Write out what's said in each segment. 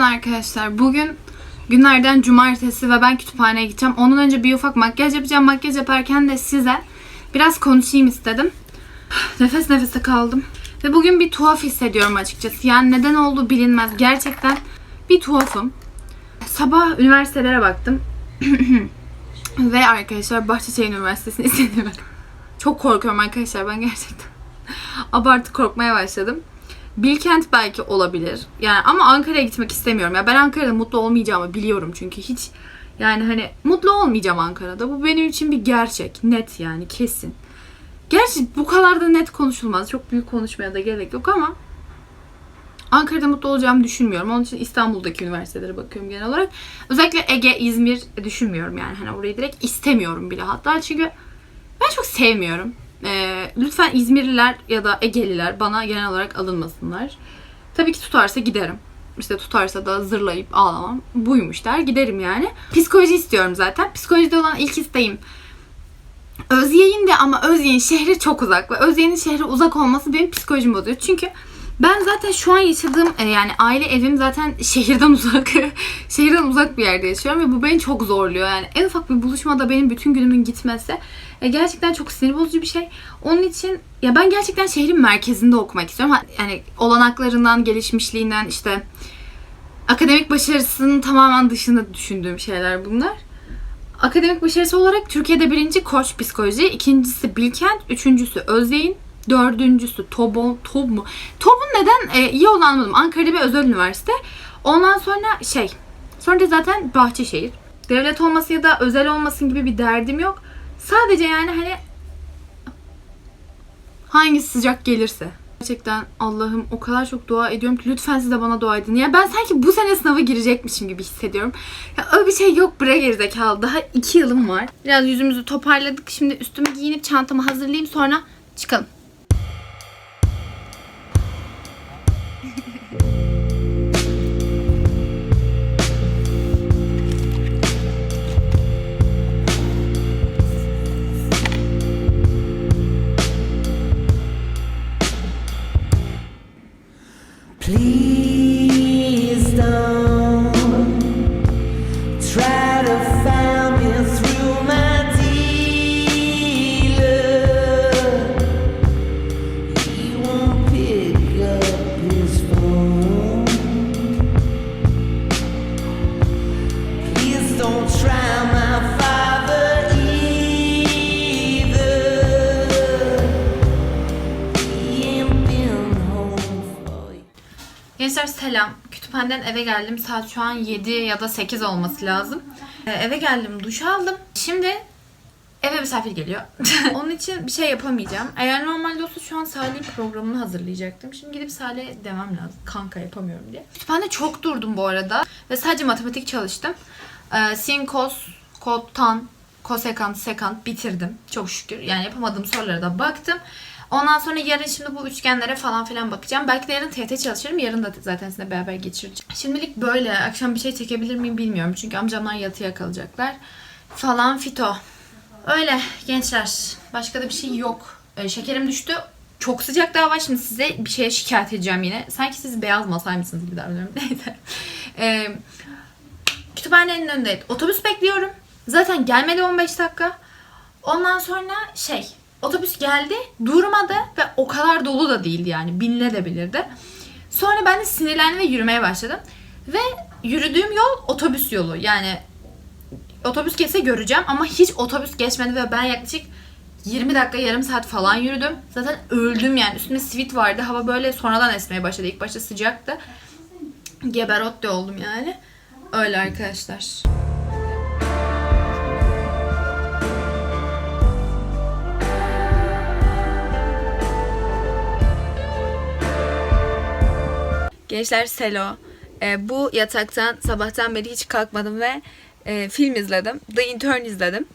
Günaydın arkadaşlar. Bugün günlerden cumartesi ve ben kütüphaneye gideceğim. Ondan önce bir ufak makyaj yapacağım. Makyaj yaparken de size biraz konuşayım istedim. Nefes nefese kaldım. Ve bugün bir tuhaf hissediyorum açıkçası. Yani neden olduğu bilinmez. Gerçekten bir tuhafım. Sabah üniversitelere baktım. ve arkadaşlar Bahçeşehir Üniversitesi'ni istedim. Çok korkuyorum arkadaşlar ben gerçekten. Abartı korkmaya başladım. Bilkent belki olabilir. Yani ama Ankara'ya gitmek istemiyorum. Ya ben Ankara'da mutlu olmayacağımı biliyorum çünkü hiç yani hani mutlu olmayacağım Ankara'da. Bu benim için bir gerçek. Net yani kesin. Gerçi bu kadar da net konuşulmaz. Çok büyük konuşmaya da gerek yok ama Ankara'da mutlu olacağımı düşünmüyorum. Onun için İstanbul'daki üniversitelere bakıyorum genel olarak. Özellikle Ege, İzmir düşünmüyorum yani. Hani orayı direkt istemiyorum bile hatta. Çünkü ben çok sevmiyorum. Ee, lütfen İzmirliler ya da Egeliler bana genel olarak alınmasınlar. Tabii ki tutarsa giderim. İşte tutarsa da zırlayıp ağlamam. Buymuş der giderim yani. Psikoloji istiyorum zaten. Psikolojide olan ilk isteğim Özyeğin de ama Özyeğin şehri çok uzak ve Özyeğin'in şehri uzak olması benim psikolojimi bozuyor. Çünkü ben zaten şu an yaşadığım e, yani aile evim zaten şehirden uzak. şehirden uzak bir yerde yaşıyorum ve bu beni çok zorluyor. Yani en ufak bir buluşmada benim bütün günümün gitmesi e, gerçekten çok sinir bozucu bir şey. Onun için ya ben gerçekten şehrin merkezinde okumak istiyorum. Yani olanaklarından, gelişmişliğinden işte akademik başarısının tamamen dışında düşündüğüm şeyler bunlar. Akademik başarısı olarak Türkiye'de birinci Koç Psikoloji, ikincisi Bilkent, üçüncüsü Özyeğin, dördüncüsü Tobon, Tob mu? Tob'un neden e, iyi olduğunu anlamadım. Ankara'da bir özel üniversite. Ondan sonra şey, sonra da zaten Bahçeşehir. Devlet olması ya da özel olmasın gibi bir derdim yok. Sadece yani hani hangisi sıcak gelirse. Gerçekten Allah'ım o kadar çok dua ediyorum ki lütfen siz de bana dua edin. Ya ben sanki bu sene sınava girecekmişim gibi hissediyorum. Ya öyle bir şey yok bre gerizekalı. Daha iki yılım var. Biraz yüzümüzü toparladık. Şimdi üstümü giyinip çantamı hazırlayayım sonra çıkalım. Try to find me through my dealer. He won't pick up his phone. Please don't try my father either. He ain't been home for. Gençler selam. Kütüphaneden eve geldim. Saat şu an 7 ya da 8 olması lazım. Ee, eve geldim, duş aldım. Şimdi eve misafir geliyor. Onun için bir şey yapamayacağım. Eğer normalde olsa şu an Salih'in programını hazırlayacaktım. Şimdi gidip Salih'e demem lazım. Kanka yapamıyorum diye. Kütüphanede çok durdum bu arada. Ve sadece matematik çalıştım. Ee, sin, kos, kotan, kosekant, sekant bitirdim. Çok şükür. Yani yapamadığım sorulara da baktım. Ondan sonra yarın şimdi bu üçgenlere falan filan bakacağım. Belki de yarın TT çalışırım. Yarın da zaten sizinle beraber geçireceğim. Şimdilik böyle. Akşam bir şey çekebilir miyim bilmiyorum. Çünkü amcamlar yatıya kalacaklar. Falan fito. Öyle gençler. Başka da bir şey yok. Ee, şekerim düştü. Çok sıcak daha var. Şimdi size bir şeye şikayet edeceğim yine. Sanki siz beyaz masaymışsınız gibi davranıyorum. Neyse. Ee, kütüphanenin önünde otobüs bekliyorum. Zaten gelmedi 15 dakika. Ondan sonra şey otobüs geldi durmadı ve o kadar dolu da değildi yani binilebilirdi. Sonra ben de sinirlendim ve yürümeye başladım. Ve yürüdüğüm yol otobüs yolu yani otobüs geçse göreceğim ama hiç otobüs geçmedi ve ben yaklaşık 20 dakika yarım saat falan yürüdüm. Zaten öldüm yani üstümde sivit vardı hava böyle sonradan esmeye başladı ilk başta sıcaktı. Geberot de oldum yani. Öyle arkadaşlar. Gençler Selo. Ee, bu yataktan sabahtan beri hiç kalkmadım ve e, film izledim. The Intern izledim.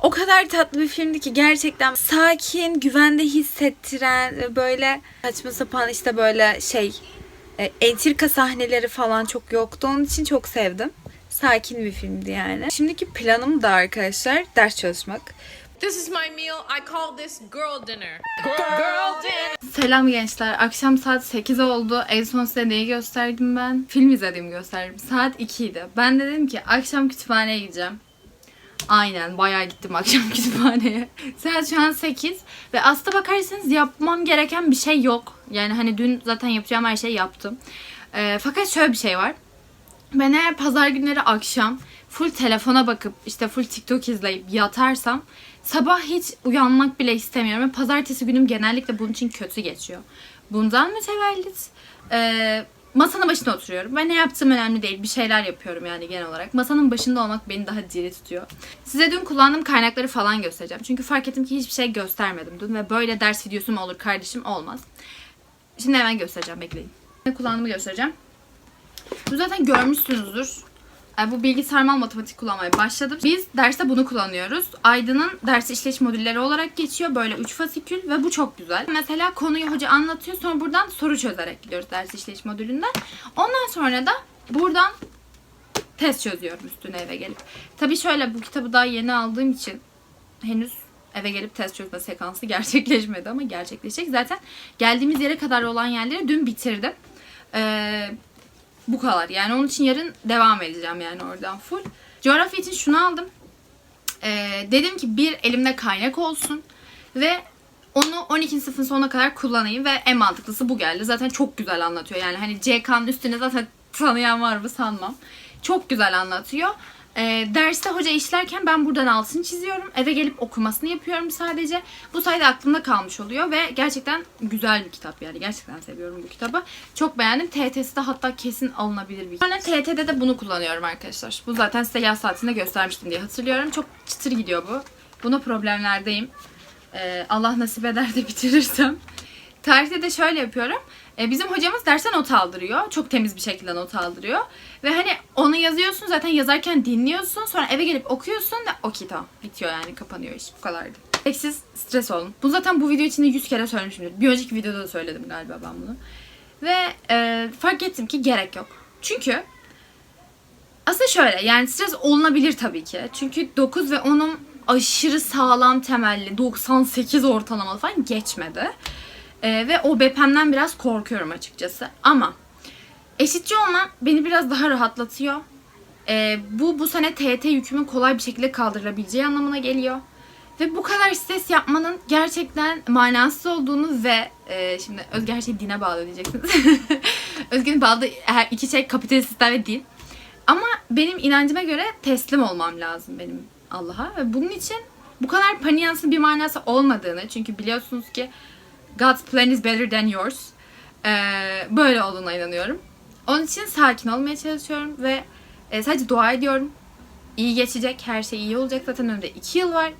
O kadar tatlı bir filmdi ki gerçekten sakin, güvende hissettiren ve böyle saçma sapan işte böyle şey e, entrika sahneleri falan çok yoktu. Onun için çok sevdim. Sakin bir filmdi yani. Şimdiki planım da arkadaşlar ders çalışmak. This is my meal. I call this girl dinner. Girl, dinner. Selam gençler. Akşam saat 8 oldu. En son size neyi gösterdim ben? Film izlediğimi gösterdim. Saat 2 idi. Ben de dedim ki akşam kütüphaneye gideceğim. Aynen bayağı gittim akşam kütüphaneye. Saat şu an 8 ve aslında bakarsanız yapmam gereken bir şey yok. Yani hani dün zaten yapacağım her şeyi yaptım. Ee, fakat şöyle bir şey var. Ben eğer pazar günleri akşam full telefona bakıp işte full TikTok izleyip yatarsam sabah hiç uyanmak bile istemiyorum. Ve pazartesi günüm genellikle bunun için kötü geçiyor. Bundan mütevellit e, masanın başında oturuyorum. Ve ne yaptığım önemli değil. Bir şeyler yapıyorum yani genel olarak. Masanın başında olmak beni daha diri tutuyor. Size dün kullandığım kaynakları falan göstereceğim. Çünkü fark ettim ki hiçbir şey göstermedim dün. Ve böyle ders videosu mu olur kardeşim? Olmaz. Şimdi hemen göstereceğim bekleyin. Kullandığımı göstereceğim. Bu zaten görmüşsünüzdür. Yani bu bilgisayarmal matematik kullanmaya başladım. Biz derste bunu kullanıyoruz. Aydın'ın ders işleyiş modülleri olarak geçiyor. Böyle 3 fasikül ve bu çok güzel. Mesela konuyu hoca anlatıyor. Sonra buradan soru çözerek gidiyoruz ders işleyiş modülünden. Ondan sonra da buradan test çözüyorum üstüne eve gelip. Tabii şöyle bu kitabı daha yeni aldığım için henüz eve gelip test çözme sekansı gerçekleşmedi ama gerçekleşecek. Zaten geldiğimiz yere kadar olan yerleri dün bitirdim. Ee, bu kadar. Yani onun için yarın devam edeceğim yani oradan full. Coğrafya için şunu aldım. Ee, dedim ki bir elimde kaynak olsun ve onu 12. sınıfın sonuna kadar kullanayım ve en mantıklısı bu geldi. Zaten çok güzel anlatıyor. Yani hani CK'nın üstüne zaten tanıyan var mı sanmam. Çok güzel anlatıyor. Ee, derste hoca işlerken ben buradan altını çiziyorum. Eve gelip okumasını yapıyorum sadece. Bu sayede aklımda kalmış oluyor ve gerçekten güzel bir kitap yani. Gerçekten seviyorum bu kitabı. Çok beğendim. TT'si de hatta kesin alınabilir bir Sonra TT'de de bunu kullanıyorum arkadaşlar. Bu zaten size yaz saatinde göstermiştim diye hatırlıyorum. Çok çıtır gidiyor bu. Buna problemlerdeyim. Ee, Allah nasip eder de bitirirsem. Tarihte de şöyle yapıyorum. Ee, bizim hocamız derse not aldırıyor. Çok temiz bir şekilde not aldırıyor. Ve hani onu yazıyorsun zaten yazarken dinliyorsun. Sonra eve gelip okuyorsun ve okey tamam. Bitiyor yani kapanıyor iş. Bu kadardı. Eksiz stres olun. Bu zaten bu video içinde 100 kere söylemişimdir. Bir önceki videoda da söyledim galiba ben bunu. Ve e, fark ettim ki gerek yok. Çünkü aslında şöyle yani stres olunabilir tabii ki. Çünkü 9 ve 10'um aşırı sağlam temelli 98 ortalamalı falan geçmedi. Ee, ve o BPM'den biraz korkuyorum açıkçası. Ama eşitçi olma beni biraz daha rahatlatıyor. Ee, bu bu sene TET yükümün kolay bir şekilde kaldırılabileceği anlamına geliyor. Ve bu kadar stres yapmanın gerçekten manasız olduğunu ve e, şimdi Özge her şeyi dine bağlı diyeceksiniz. Özge'nin bağlı her iki şey kapitalist sistem ve din. Ama benim inancıma göre teslim olmam lazım benim Allah'a. Ve bunun için bu kadar paniğansın bir manası olmadığını çünkü biliyorsunuz ki God's plan is better than yours. Ee, böyle olduğuna inanıyorum. Onun için sakin olmaya çalışıyorum ve e, sadece dua ediyorum. İyi geçecek, her şey iyi olacak. Zaten önümde 2 yıl var.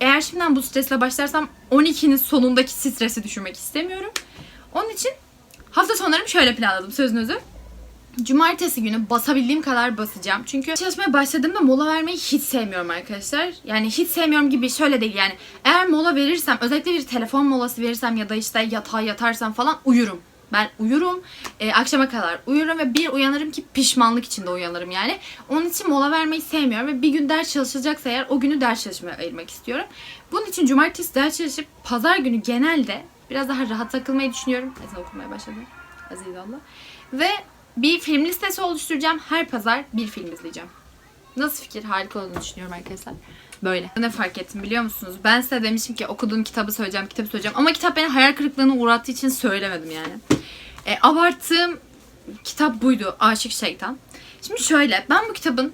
Eğer şimdiden bu stresle başlarsam 12'nin sonundaki stresi düşürmek istemiyorum. Onun için hafta sonlarımı şöyle planladım sözünüzü. Cumartesi günü basabildiğim kadar basacağım. Çünkü çalışmaya başladığımda mola vermeyi hiç sevmiyorum arkadaşlar. Yani hiç sevmiyorum gibi şöyle değil yani. Eğer mola verirsem özellikle bir telefon molası verirsem ya da işte yatağa yatarsam falan uyurum. Ben uyurum. e, akşama kadar uyurum ve bir uyanırım ki pişmanlık içinde uyanırım yani. Onun için mola vermeyi sevmiyorum ve bir gün ders çalışılacaksa eğer o günü ders çalışmaya ayırmak istiyorum. Bunun için cumartesi ders çalışıp pazar günü genelde biraz daha rahat takılmayı düşünüyorum. Ezan okumaya başladım. Aziz Allah. Ve bir film listesi oluşturacağım. Her pazar bir film izleyeceğim. Nasıl fikir? Harika olduğunu düşünüyorum arkadaşlar. Böyle. Ne fark ettim biliyor musunuz? Ben size demişim ki okuduğum kitabı söyleyeceğim, kitabı söyleyeceğim. Ama kitap beni hayal kırıklığına uğrattığı için söylemedim yani. E, abarttığım kitap buydu. Aşık Şeytan. Şimdi şöyle. Ben bu kitabın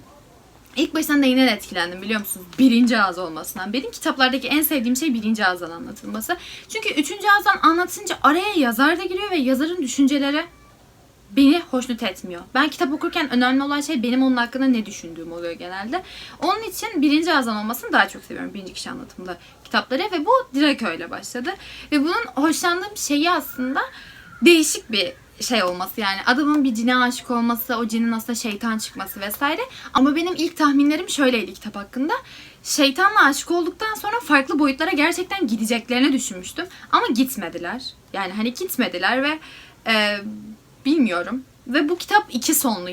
ilk baştan neyine etkilendim biliyor musunuz? Birinci ağız olmasından. Benim kitaplardaki en sevdiğim şey birinci ağızdan anlatılması. Çünkü üçüncü ağızdan anlatınca araya yazar da giriyor ve yazarın düşünceleri beni hoşnut etmiyor. Ben kitap okurken önemli olan şey benim onun hakkında ne düşündüğüm oluyor genelde. Onun için birinci ağızdan olmasını daha çok seviyorum. Birinci kişi anlatımda kitapları ve bu direkt öyle başladı. Ve bunun hoşlandığım şeyi aslında değişik bir şey olması yani adamın bir cine aşık olması, o cinin aslında şeytan çıkması vesaire. Ama benim ilk tahminlerim şöyleydi kitap hakkında. Şeytanla aşık olduktan sonra farklı boyutlara gerçekten gideceklerini düşünmüştüm. Ama gitmediler. Yani hani gitmediler ve e, bilmiyorum. Ve bu kitap iki sonlu.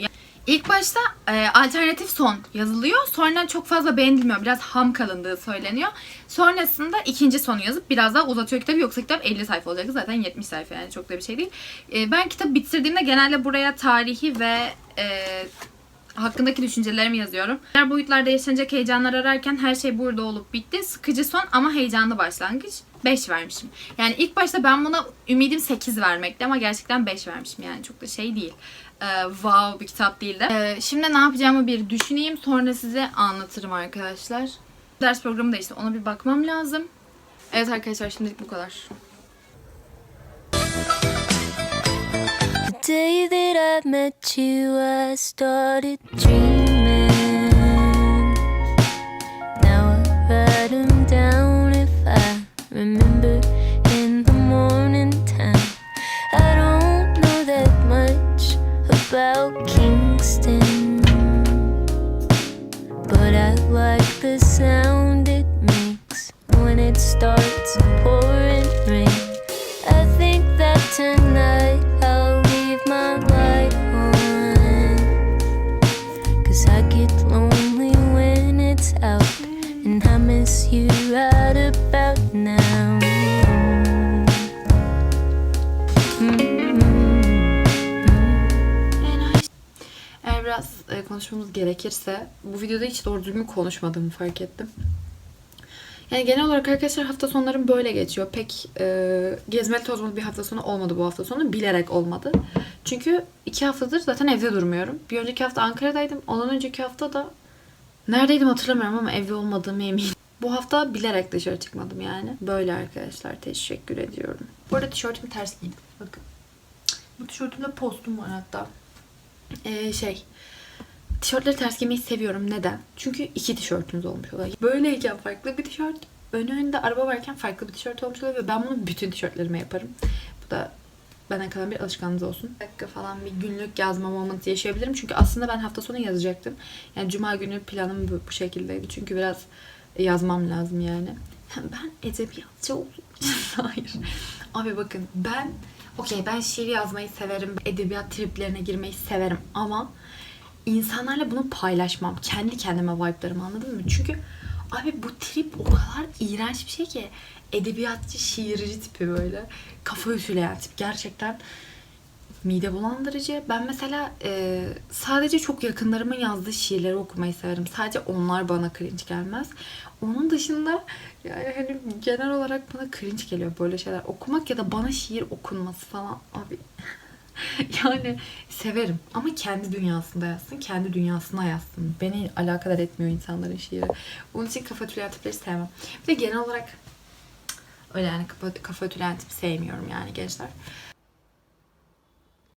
İlk başta e, alternatif son yazılıyor. Sonra çok fazla beğenilmiyor. Biraz ham kalındığı söyleniyor. Sonrasında ikinci sonu yazıp biraz daha uzatıyor kitabı. Yoksa kitap 50 sayfa olacak. Zaten 70 sayfa yani çok da bir şey değil. E, ben kitabı bitirdiğimde genelde buraya tarihi ve e, hakkındaki düşüncelerimi yazıyorum. Diğer boyutlarda yaşanacak heyecanlar ararken her şey burada olup bitti. Sıkıcı son ama heyecanlı başlangıç. 5 vermişim. Yani ilk başta ben buna ümidim 8 vermekti ama gerçekten 5 vermişim. Yani çok da şey değil. Ee, wow bir kitap değildi. Ee, şimdi ne yapacağımı bir düşüneyim. Sonra size anlatırım arkadaşlar. Ders programı da işte ona bir bakmam lazım. Evet arkadaşlar şimdilik bu kadar. The day that I met you, I started dreaming. Remember in the morning time. I don't know that much about Kingston, but I like the sound it makes when it starts pouring rain. I think that tonight I'll leave my light on. Cause I get lonely when it's out. And I miss you konuşmamız gerekirse bu videoda hiç doğru düzgün konuşmadığımı fark ettim. Yani genel olarak arkadaşlar hafta sonlarım böyle geçiyor. Pek e, gezmeli tozmalı bir hafta sonu olmadı bu hafta sonu. Bilerek olmadı. Çünkü iki haftadır zaten evde durmuyorum. Bir önceki hafta Ankara'daydım. Ondan önceki hafta da neredeydim hatırlamıyorum ama evde olmadığımı eminim. Bu hafta bilerek dışarı çıkmadım yani. Böyle arkadaşlar teşekkür ediyorum. Bu arada tişörtümü ters giydim. Bakın. Bu tişörtümde postum var hatta. Ee, şey tişörtleri ters giymeyi seviyorum. Neden? Çünkü iki tişörtünüz olmuş oluyor. Böyleyken farklı bir tişört, ön önünde araba varken farklı bir tişört olmuş oluyor ve ben bunu bütün tişörtlerime yaparım. Bu da benden kalan bir alışkanlığınız olsun. Bir dakika falan bir günlük yazma moment yaşayabilirim. Çünkü aslında ben hafta sonu yazacaktım. Yani cuma günü planım bu, bu şekildeydi. Çünkü biraz yazmam lazım yani. Ben edebiyatçı oldum. Hayır. Abi bakın ben okey ben şiir yazmayı severim. Edebiyat triplerine girmeyi severim ama insanlarla bunu paylaşmam. Kendi kendime vibe'larımı anladın mı? Çünkü abi bu trip o kadar iğrenç bir şey ki edebiyatçı, şiirci tipi böyle. Kafa ütüleyen tip. Gerçekten mide bulandırıcı. Ben mesela e, sadece çok yakınlarımın yazdığı şiirleri okumayı severim. Sadece onlar bana cringe gelmez. Onun dışında yani hani genel olarak bana cringe geliyor böyle şeyler. Okumak ya da bana şiir okunması falan abi. yani severim ama kendi dünyasında yazsın, kendi dünyasına yazsın. Beni alakadar etmiyor insanların şiiri. Onun için kafa tüleyen tipleri sevmem. Bir de genel olarak öyle yani kafa, kafa tüleyen tip sevmiyorum yani gençler.